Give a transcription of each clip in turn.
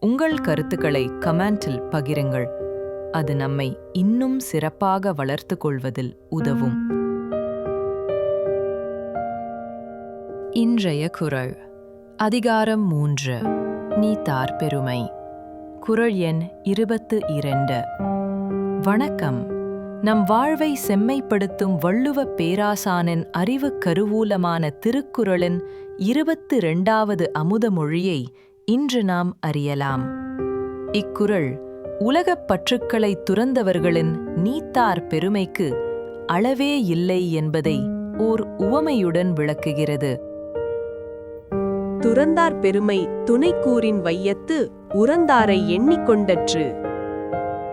உங்கள் கருத்துக்களை கமெண்டில் பகிருங்கள். அது நம்மை இன்னும் சிறப்பாக வளர்த்துக் கொள்வதில் உதவும். இன்றைய குறள் அதிகாரம் மூன்று. நீ தார் பெருமை. குறள் எண் இருபத்து இரண்டு. வணக்கம். நம் வாழ்வை செம்மைப்படுத்தும் வள்ளுவ பேராசானின் அறிவு கருவூலமான திருக்குறளின் இருபத்து இரண்டாவது அமுத மொழியை இன்று நாம் அறியலாம். இக்குறள் உலகப் பற்றுக்களை துறந்தவர்களின் நீத்தார் பெருமைக்கு அளவே இல்லை என்பதை ஓர் உவமையுடன் விளக்குகிறது. துறந்தார் பெருமை துணைக்கூறின் வையத்து உறந்தாரை எண்ணிக்கொண்டற்று.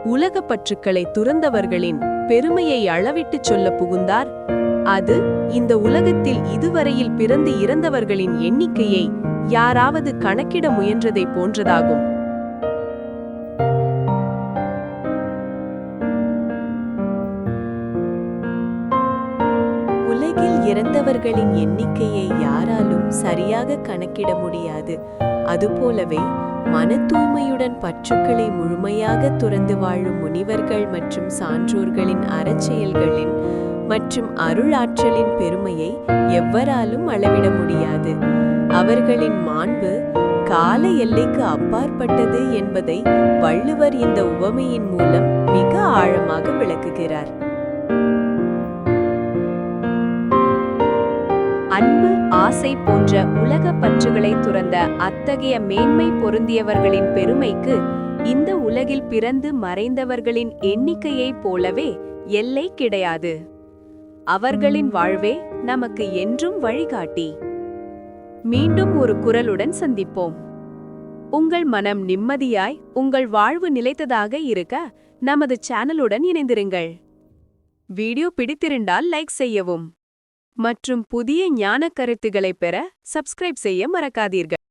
உலகப் பற்றுக்களை துறந்தவர்களின் பெருமையை அளவிட்டுச் சொல்ல புகுந்தார். அது இந்த உலகத்தில் இதுவரையில் பிறந்து இறந்தவர்களின் எண்ணிக்கையை யாராவது கணக்கிட முயன்றதை போன்றதாகும். உலகில் இறந்தவர்களின் எண்ணிக்கையை யாராலும் சரியாக கணக்கிட முடியாது. அதுபோலவே மன தூய்மையுடன் பற்றுக்களை முழுமையாக துறந்து வாழும் முனிவர்கள் மற்றும் சான்றோர்களின் அறச்செயல்களின் மற்றும் அருளாற்றலின் பெருமையை எவ்வராலும் அளவிட முடியாது. அவர்களின் மாண்பு கால எல்லைக்கு அப்பாற்பட்டது என்பதை வள்ளுவர் இந்த உவமையின் மூலம் மிக ஆழமாக விளக்குகிறார். அன்பு ஆசை போன்ற உலக பற்றுகளை துறந்த அத்தகைய மேன்மை பொருந்தியவர்களின் பெருமைக்கு இந்த உலகில் பிறந்து மறைந்தவர்களின் எண்ணிக்கையைப் போலவே எல்லை கிடையாது. அவர்களின் வாழ்வே நமக்கு என்றும் வழிகாட்டி. மீண்டும் ஒரு குரலுடன் சந்திப்போம். உங்கள் மனம் நிம்மதியாய் உங்கள் வாழ்வு நிலைத்ததாக இருக்க நமது சேனலுடன் இணைந்திருங்கள். வீடியோ பிடித்திருந்தால் லைக் செய்யவும். மற்றும் புதிய ஞான கருத்துகளைப் பெற சப்ஸ்கிரைப் செய்ய மறக்காதீர்கள்.